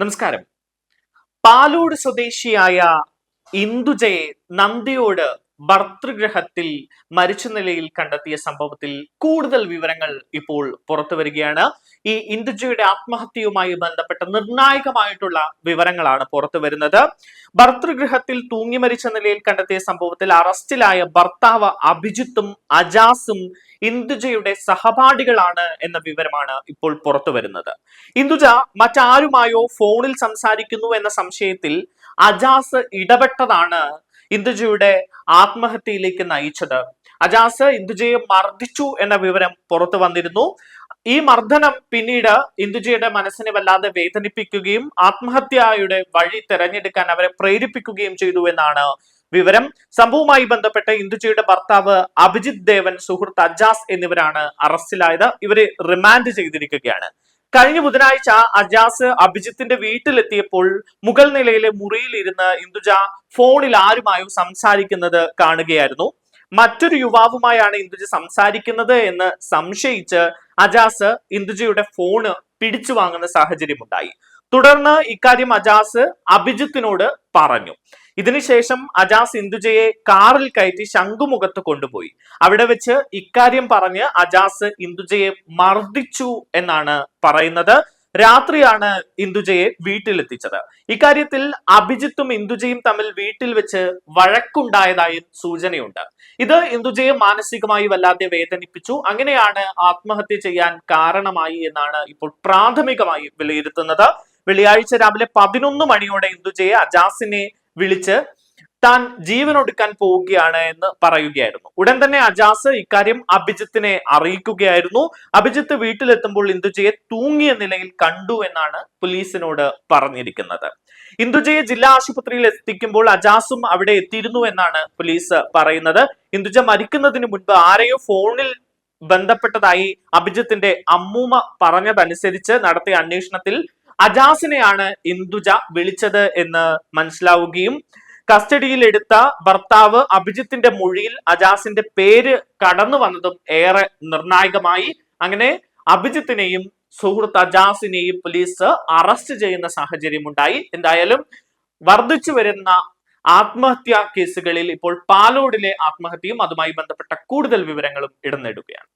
നമസ്കാരം. പാലോട് സ്വദേശിയായ ഇന്ദുജയെ നന്ദിയോട് ഭർത്തൃഗ്രഹത്തിൽ മരിച്ച നിലയിൽ കണ്ടെത്തിയ സംഭവത്തിൽ കൂടുതൽ വിവരങ്ങൾ ഇപ്പോൾ പുറത്തു വരികയാണ് ഈ ഇന്ദുജയുടെ ആത്മഹത്യയുമായി ബന്ധപ്പെട്ട നിർണായകമായിട്ടുള്ള വിവരങ്ങളാണ് പുറത്തു വരുന്നത്. ഭർതൃഗൃഹത്തിൽ തൂങ്ങി മരിച്ച നിലയിൽ കണ്ടെത്തിയ സംഭവത്തിൽ അറസ്റ്റിലായ ഭർത്താവ് അഭിജിത്തും അജാസും ഇന്ദുജയുടെ സഹപാഠികളാണ് എന്ന വിവരമാണ് ഇപ്പോൾ പുറത്തു വരുന്നത്. ഇന്ദുജ മറ്റാരുമായോ ഫോണിൽ സംസാരിക്കുന്നു എന്ന സംശയത്തിൽ അജാസ് ഇടപെട്ടതാണ് ഇന്ദുജയുടെ ആത്മഹത്യയിലേക്ക് നയിച്ചത്. അജാസ് ഇന്ദുജയെ മർദ്ദിച്ചു എന്ന വിവരം പുറത്തു വന്നിരുന്നു. ഈ മർദ്ദനം പിന്നീട് ഇന്ദുജിയുടെ മനസ്സിനെ വല്ലാതെ വേദനിപ്പിക്കുകയും ആത്മഹത്യയുടെ വഴി തെരഞ്ഞെടുക്കാൻ അവരെ പ്രേരിപ്പിക്കുകയും ചെയ്തു എന്നാണ് വിവരം. സംഭവവുമായി ബന്ധപ്പെട്ട് ഇന്ദുജിയുടെ ഭർത്താവ് അഭിജിത് ദേവൻ സുഹൃത്ത് അജാസ് എന്നിവരാണ് അറസ്റ്റിലായത്. ഇവരെ റിമാൻഡ് ചെയ്തിരിക്കുകയാണ്. കഴിഞ്ഞ ബുധനാഴ്ച അജാസ് അഭിജിത്തിന്റെ വീട്ടിലെത്തിയപ്പോൾ മുകൾ നിലയിലെ മുറിയിൽ ഇരുന്ന് ഇന്ദുജ ഫോണിൽ ആരുമായും സംസാരിക്കുന്നത് കാണുകയായിരുന്നു. മറ്റൊരു യുവാവുമായാണ് ഇന്ദുജ സംസാരിക്കുന്നത് എന്ന് സംശയിച്ച് അജാസ് ഇന്ദുജയുടെ ഫോണ് പിടിച്ചു വാങ്ങുന്ന സാഹചര്യമുണ്ടായി. തുടർന്ന് ഇക്കാര്യം അജാസ് അഭിജിത്തിനോട് പറഞ്ഞു. ഇതിനുശേഷം അജാസ് ഇന്ദുജയെ കാറിൽ കയറ്റി ശംഖുമുഖത്ത് കൊണ്ടുപോയി. അവിടെ വെച്ച് ഇക്കാര്യം പറഞ്ഞ് അജാസ് ഇന്ദുജയെ മർദ്ദിച്ചു എന്നാണ് പറയുന്നത്. രാത്രിയാണ് ഇന്ദുജയെ വീട്ടിലെത്തിച്ചത്. ഇക്കാര്യത്തിൽ അഭിജിത്തും ഇന്ദുജയും തമ്മിൽ വീട്ടിൽ വെച്ച് വഴക്കുണ്ടായതായും സൂചനയുണ്ട്. ഇത് ഇന്ദുജയെ മാനസികമായി വല്ലാതെ വേദനിപ്പിച്ചു. അങ്ങനെയാണ് ആത്മഹത്യ ചെയ്യാൻ കാരണമായി എന്നാണ് ഇപ്പോൾ പ്രാഥമികമായി വിലയിരുത്തുന്നത്. വെള്ളിയാഴ്ച രാവിലെ പതിനൊന്ന് മണിയോടെ ഇന്ദുജയെ അജാസിനെ വിളിച്ച് താൻ ജീവനൊടുക്കാൻ പോവുകയാണ് എന്ന് പറയുകയായിരുന്നു. ഉടൻ തന്നെ അജാസ് ഇക്കാര്യം അഭിജിത്തിനെ അറിയിക്കുകയായിരുന്നു. അഭിജിത്ത് വീട്ടിലെത്തുമ്പോൾ ഇന്ദുജയെ തൂങ്ങിയ നിലയിൽ കണ്ടു എന്നാണ് പോലീസിനോട് പറഞ്ഞിരിക്കുന്നത്. ഇന്ദുജയെ ജില്ലാ ആശുപത്രിയിൽ എത്തിക്കുമ്പോൾ അജാസും അവിടെ എത്തിയിരുന്നു എന്നാണ് പോലീസ് പറയുന്നത്. ഇന്ദുജ മരിക്കുന്നതിന് മുൻപ് ആരെയോ ഫോണിൽ ബന്ധപ്പെട്ടതായി അഭിജിത്തിന്റെ അമ്മൂമ്മ പറഞ്ഞതനുസരിച്ച് നടത്തിയ അന്വേഷണത്തിൽ അജാസിനെയാണ് ഇന്ദുജ വിളിച്ചത് എന്ന് മനസ്സിലാവുകയും കസ്റ്റഡിയിൽ എടുത്ത ഭർത്താവ് അഭിജിത്തിന്റെ മൊഴിയിൽ അജാസിന്റെ പേര് കടന്നു വന്നതും ഏറെ നിർണായകമായി. അങ്ങനെ അഭിജിത്തിനെയും സുഹൃത്ത് അജാസിനെയും പോലീസ് അറസ്റ്റ് ചെയ്യുന്ന സാഹചര്യം ഉണ്ടായി എന്തായാലും വർദ്ധിച്ചു വരുന്ന ആത്മഹത്യാ കേസുകളിൽ ഇപ്പോൾ പാലോടിലെ ആത്മഹത്യയും അതുമായി ബന്ധപ്പെട്ട കൂടുതൽ വിവരങ്ങളും ഇടന്നിടുകയാണ്